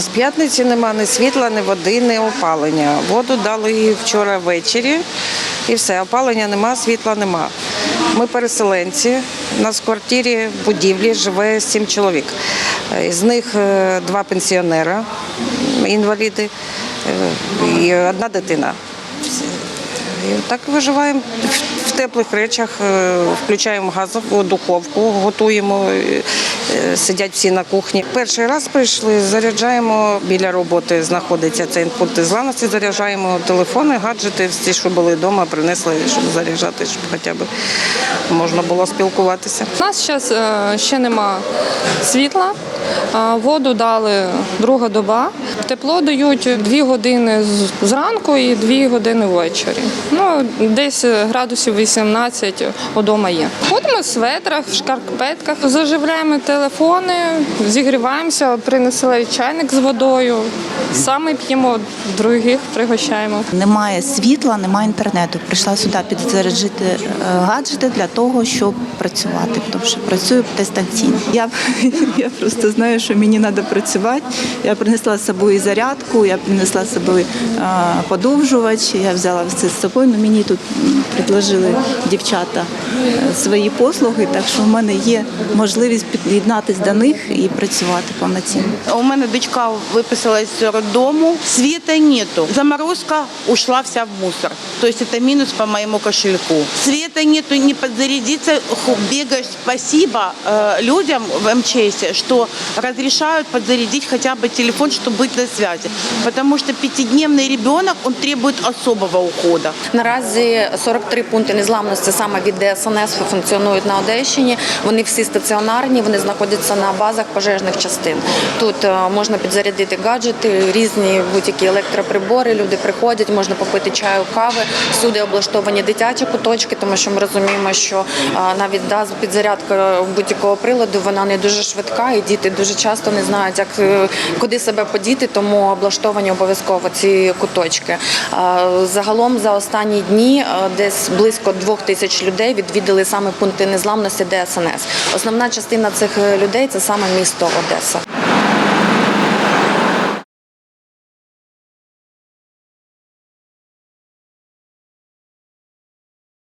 З п'ятниці нема ні світла, ні води, ні опалення. Воду дали вчора ввечері і все. Опалення нема, світла нема. Ми переселенці. У нас в квартирі в будівлі живе сім чоловік. Е, З них е, два пенсіонера, інваліди е, і одна дитина. І так виживаємо теплих речах, е, включаємо газову духовку, готуємо, е, е, сидять всі на кухні. Перший раз прийшли, заряджаємо біля роботи, знаходиться цей пункт зламності, заряджаємо телефони, гаджети, всі, що були вдома, принесли, щоб заряджати, щоб хоча б можна було спілкуватися. У нас зараз ще нема світла, воду дали друга доба. Тепло дають дві години зранку і дві години ввечері. Ну, десь градусів 18 вдома є. Ходимо в светрах, в шкарпетках, заживляємо телефони, зігріваємося, принесли чайник з водою. Саме п'ємо, других пригощаємо. Немає світла, немає інтернету. Прийшла сюди підзаряджити е, гаджети для того, щоб працювати, тому що працюю дистанційно. Я, я просто знаю, що мені треба працювати. Я принесла з собою зарядку, я принесла з собою е, подовжувач, я взяла все з собою. Ну, мені тут м, предложили дівчата е, свої послуги, так що в мене є можливість під'єднатися до них і працювати повноцінно. У мене дочка виписалась з роддому, света нету. Заморозка ушла вся в мусор. То есть это минус по моему кошельку. Света нету, не подзарядиться, ху- бегаешь. Спасибо э, людям в МЧС, что разрешают подзарядить хотя бы телефон, чтобы быть на связи. Потому что пятидневный ребенок, он требует особого ухода. Наразі 43 пункти незламності саме від ДСНС функціонують на Одещині. Вони всі стаціонарні, вони знаходяться на базах пожежних частин. Тут е, можна підзарядити гаджети, різні будь-які електроприбори. Люди приходять, можна попити чаю, кави. Всюди облаштовані дитячі куточки, тому що ми розуміємо, що е, навіть да, підзарядка будь-якого приладу вона не дуже швидка, і діти дуже часто не знають, як е, куди себе подіти, тому облаштовані обов'язково ці куточки. Загалом за останні дні десь близько двох тисяч людей відвідали саме пункти незламності ДСНС. Основна частина цих е, людей це саме місто Одеса.